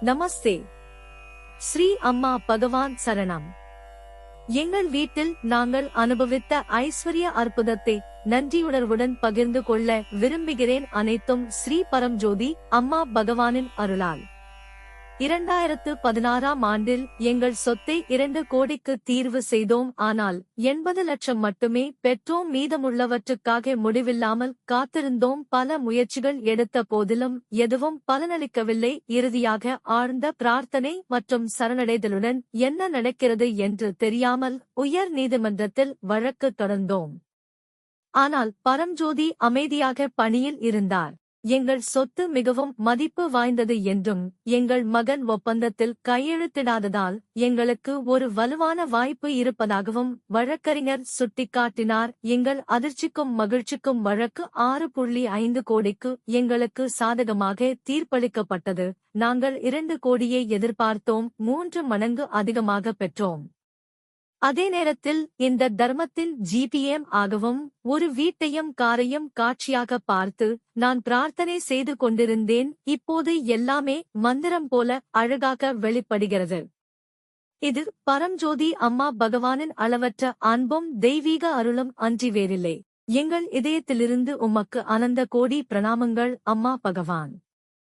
நமஸ்தே. ஸ்ரீ அம்மா பகவான் சரணம். எங்கள் வீட்டில் நாங்கள் அனுபவித்த ஐஸ்வர்ய அற்புதத்தை நன்றியுணர்வுடன் பகிர்ந்து கொள்ள விரும்புகிறேன் அனைத்தும் ஸ்ரீ பரம்ஜோதி அம்மா பகவானின் அருளால். இரண்டாயிரத்து பதினாறாம் ஆண்டில் எங்கள் சொத்தை இரண்டு கோடிக்கு தீர்வு செய்தோம். ஆனால் எண்பது லட்சம் மட்டுமே பெற்றோம். மீதமுள்ளவற்றுக்காக முடிவில்லாமல் காத்திருந்தோம். பல முயற்சிகள் எடுத்த போதிலும் எதுவும் பலனளிக்கவில்லை. இறுதியாக ஆழ்ந்த பிரார்த்தனை மற்றும் சரணடைதலுடன் என்ன நடக்கிறது என்று தெரியாமல் உயர் நீதிமன்றத்தில் வழக்கு தொடர்ந்தோம். ஆனால் பரம்ஜோதி அமைதியாக பணியில் இருந்தார். எங்கள் சொத்து மிகவும் மதிப்பு வாய்ந்தது என்றும் எங்கள் மகன் ஒப்பந்தத்தில் கையெழுத்திடாததால் எங்களுக்கு ஒரு வலுவான வாய்ப்பு இருப்பதாகவும் வழக்கறிஞர் சுட்டிக்காட்டினார். எங்கள் அதிர்ச்சிக்கும் மகிழ்ச்சிக்கும் வழக்கு ஆறு புள்ளி ஐந்து கோடிக்கு எங்களுக்கு சாதகமாக தீர்ப்பளிக்கப்பட்டது. நாங்கள் இரண்டு கோடியை எதிர்பார்த்தோம் மூன்று மடங்கு அதிகமாக பெற்றோம். அதே நேரத்தில் இந்த தர்மத்தின் ஜிபிஎம் ஆகவும் ஒரு வீட்டையும் காரையும் காட்சியாக பார்த்து நான் பிரார்த்தனை செய்து கொண்டிருந்தேன் இப்போது எல்லாமே மந்திரம் போல அழகாக வெளிப்படுகிறது. இது பரம்ஜோதி அம்மா பகவானின் அளவற்ற அன்பும் தெய்வீக அருளும் அன்றி வேறில்லை. எங்கள் இதயத்திலிருந்து உமக்கு அனந்த கோடி பிரணாமங்கள் அம்மா பகவான்.